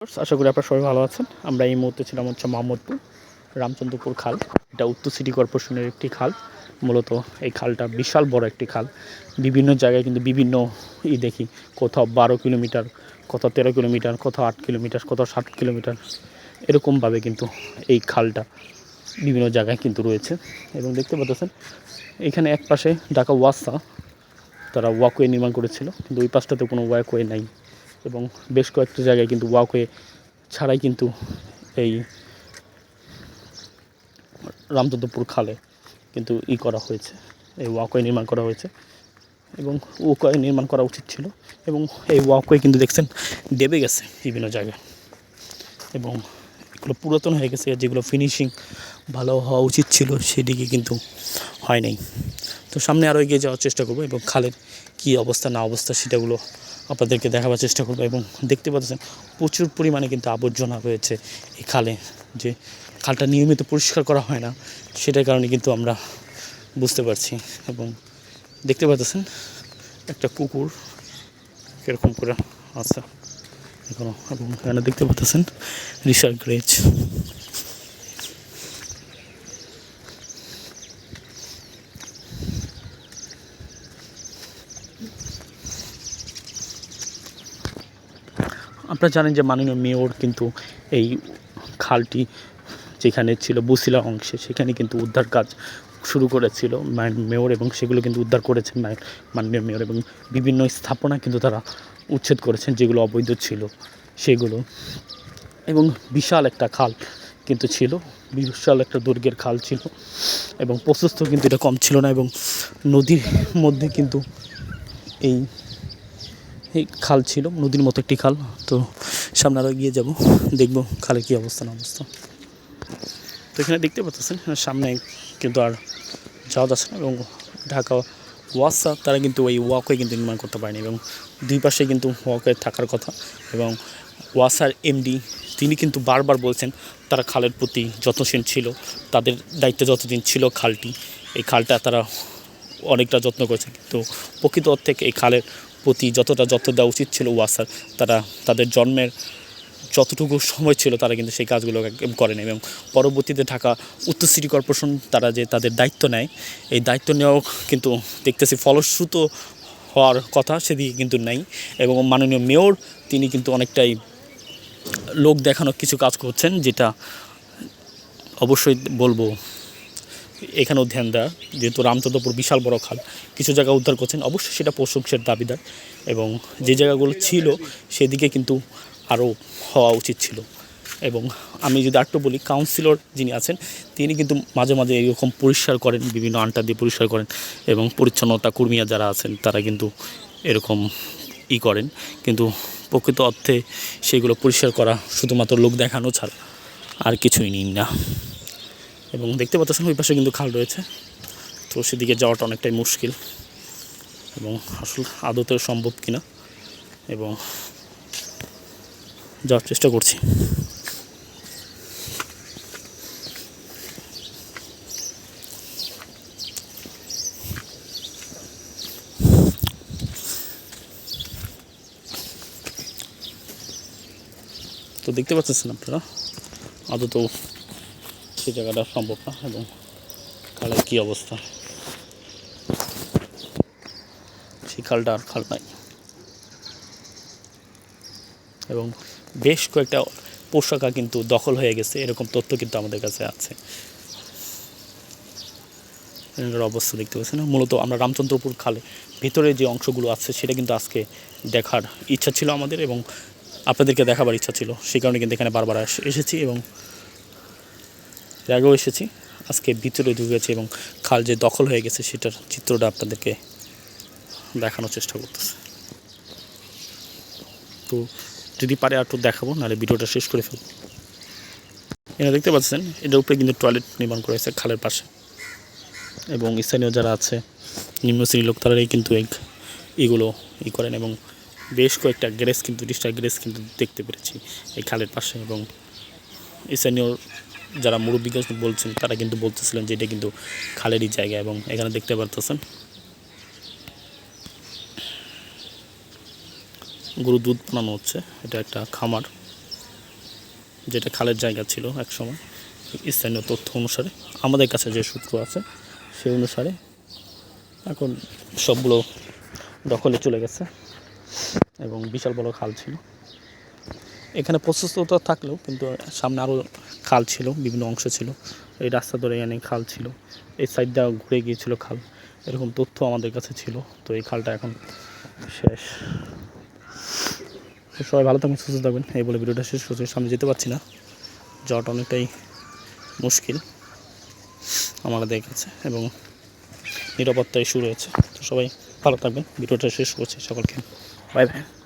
আশা করি আপনারা সবাই ভালো আছেন। আমরা এই মুহূর্তে ছিলাম হচ্ছে মোহাম্মদপুর, রামচন্দ্রপুর খাল। এটা উত্তর সিটি কর্পোরেশনের একটি খাল। মূলত এই খালটা বিশাল বড় একটি খাল। বিভিন্ন জায়গায় কিন্তু বিভিন্ন ই দেখি, কোথাও বারো কিলোমিটার, কোথাও তেরো কিলোমিটার, কোথাও আট কিলোমিটার, কোথাও সাত কিলোমিটার, এরকমভাবে কিন্তু এই খালটা বিভিন্ন জায়গায় কিন্তু রয়েছে। এবং দেখতে পাচ্ছেন, এখানে এক পাশে ঢাকা ওয়াসা, তারা ওয়াকওয়ে নির্মাণ করেছিল, কিন্তু ওই পাশটাতে কোনো ওয়াকওয়ে নাই। এবং বেশ কয়েকটা জায়গায় কিন্তু ওয়াকওয়ে ছাড়াই কিন্তু এই রামচন্দ্রপুর খালে কিন্তু ই করা হয়েছে, এই ওয়াকওয়ে নির্মাণ করা হয়েছে এবং ওয়াকওয়ে নির্মাণ করা উচিত ছিল এবং এই ওয়াকওয়ে কিন্তু দেখছেন দেবে গেছে বিভিন্ন জায়গায় এবং এগুলো পুরাতন হয়ে গেছে, যেগুলো ফিনিশিং ভালো হওয়া উচিত ছিল সেদিকে কিন্তু হয় নাই। তো সামনে আরও এগিয়ে যাওয়ার চেষ্টা করব এবং খালের কী অবস্থা, না অবস্থা সেটাগুলো আপনাদেরকে দেখাবার চেষ্টা করব এবং দেখতে পাচ্ছেন প্রচুর পরিমাণে কিন্তু আবর্জনা রয়েছে এই খালে। যে খালটা নিয়মিত পরিষ্কার করা হয় না, সেটার কারণে কিন্তু আমরা বুঝতে পারছি এবং দেখতে পাচ্ছেন একটা কুকুর কীরকম করে আছে এখনও এবং এখানে দেখতে পাচ্ছেন রিসার গ্রেজ। আপনারা জানেন যে মাননীয় মেয়র কিন্তু এই খালটি যেখানে ছিল বসিলা অংশে, সেখানে কিন্তু উদ্ধার কাজ শুরু করেছিল মেয়র এবং সেগুলো কিন্তু উদ্ধার করেছেন মান- মাননীয় মেয়র এবং বিভিন্ন স্থাপনা কিন্তু তারা উচ্ছেদ করেছেন যেগুলো অবৈধ ছিল সেগুলো। এবং বিশাল একটা খাল কিন্তু ছিল, বিশাল একটা দুর্গের খাল ছিল এবং প্রশস্ত কিন্তু এটা কম ছিল না এবং নদীর মধ্যে কিন্তু এই এই খাল ছিল, নদীর মতো একটি খাল। তো সামনে আরও গিয়ে যাব, দেখব খালের কী অবস্থা, না অবস্থা। তো এখানে দেখতে পাচ্ছেন, সামনে কিন্তু আর যাওয়া যাচ্ছে না এবং ঢাকা ওয়াসা, তারা কিন্তু ওই ওয়াকওয়ে কিন্তু নির্মাণ করতে পারেনি এবং দুই পাশে কিন্তু ওয়াকওয়ে থাকার কথা এবং ওয়াসার এমডি তিনি কিন্তু বারবার বলছেন তারা খালের প্রতি যত্নশীল ছিল, তাদের দায়িত্ব যতদিন ছিল খালটি, এই খালটা তারা অনেকটা যত্ন করেছে। কিন্তু প্রকৃত অর্থে এই খালের প্রতি যতটা যত্ন দেওয়া উচিত ছিল ওয়াসার তারা তাদের জন্মের যতটুকু সময় ছিল তারা কিন্তু সেই কাজগুলো করেনি এবং পরবর্তীতে ঢাকা উত্তর সিটি কর্পোরেশন তারা যে তাদের দায়িত্ব নেয়, এই দায়িত্ব নেওয়াও কিন্তু দেখতেছি ফলশ্রুত হওয়ার কথা সেদিকে কিন্তু নেই এবং মাননীয় মেয়র তিনি কিন্তু অনেকটাই লোক দেখানোর কিছু কাজ করছেন যেটা অবশ্যই বলব এখানেও ধ্যান দেওয়া যেহেতু রামচন্দ্রপুর বিশাল বড় খাল, কিছু জায়গা উদ্ধার করছেন। অবশ্যই সেটা প্রশংসের দাবিদার এবং যে জায়গাগুলো ছিল সেদিকে কিন্তু আরও হওয়া উচিত ছিল। এবং আমি যদি আরেকটু বলি কাউন্সিলর যিনি আছেন, তিনি কিন্তু মাঝে মাঝে এরকম পরিষ্কার করেন, বিভিন্ন আন্টা দিয়ে পরিষ্কার করেন এবং পরিচ্ছন্নতা কর্মীরা যারা আছেন, তারা কিন্তু এরকম ই করেন। কিন্তু প্রকৃত অর্থে সেগুলো পরিষ্কার করা শুধুমাত্র লোক দেখানো ছাড়া আর কিছুই নিন না। এবং দেখতে পাচ্ছেন ওই পাশে কিন্তু খাল রয়েছে। তো সেদিকে যাওয়াটা অনেকটাই মুশকিল এবং আসল আদতেও সম্ভব কিনা এবং যাওয়ার চেষ্টা করছি। তো দেখতে পাচ্ছেন আপনারা, আদতেও সেই জায়গাটা সম্ভব না এবং খালের কী অবস্থা? সেই খালটা আর খাল নাই। এবং বেশ কয়েকটা পোশাকা কিন্তু দখল হয়ে গেছে, এরকম তথ্য কিন্তু আমাদের কাছে আছে। অবস্থা দেখতে পাচ্ছেন, মূলত আমরা রামচন্দ্রপুর খালে ভিতরে যে অংশগুলো আছে, সেটা কিন্তু আজকে দেখার ইচ্ছা ছিল আমাদের এবং আপনাদেরকে দেখাবার ইচ্ছা ছিল। সেই কারণে কিন্তু এখানে বারবার এসেছি এবং এর আগেও এসেছি। আজকে ভিতরে ঢুকেছি এবং খাল যে দখল হয়ে গেছে সেটার চিত্রটা আপনাদেরকে দেখানোর চেষ্টা করতেছে। তো যদি পারে আর একটু দেখাবো, নাহলে ভিডিওটা শেষ করে ফেলব। এখানে দেখতে পাচ্ছেন, এটার উপরে কিন্তু টয়লেট নির্মাণ করা হয়েছে খালের পাশে। এবং স্থানীয় যারা আছে, নিম্ন শ্রেণির লোক, তারাই কিন্তু এই এগুলো ই করেন এবং বেশ কয়েকটা গ্যারেজ কিন্তু তিরিশটা গ্যারেজ কিন্তু দেখতে পেরেছি এই খালের পাশে এবং স্থানীয় যারা মুরব্বী বলছেন, তারা কিন্তু বলতেছিলেন যে এটা কিন্তু খালেরই জায়গা এবং এখানে দেখতে পারতেছেন। গরু দুধ বানানো হচ্ছে, এটা একটা খামার, যেটা খালের জায়গা ছিল এক সময় স্থানীয় তথ্য অনুসারে। আমাদের কাছে যে সূত্র আছে, সেই অনুসারে এখন সবগুলো দখলে চলে গেছে এবং বিশাল বড় খাল ছিল। এখানে প্রশস্ততা থাকলেও কিন্তু সামনে আরও খাল ছিল, বিভিন্ন অংশ ছিল। এই রাস্তা ধরে এখানে খাল ছিল। এই সাইডটা ঘুরে গিয়েছিল খাল। এরকম তথ্য আমাদের কাছে ছিল। তো এই খালটা এখন শেষ। সবাই ভালো থাকবেন, সুস্থ থাকবেন। এই বলে ভিডিওটা শেষ করছি। সামনে যেতে পারছি না। যাওয়াটা অনেকটাই মুশকিল আমাদের কাছে এবং নিরাপত্তা ইস্যু রয়েছে। তো সবাই ভালো থাকবেন। ভিডিওটা শেষ করছি সকলকে। Bye bye.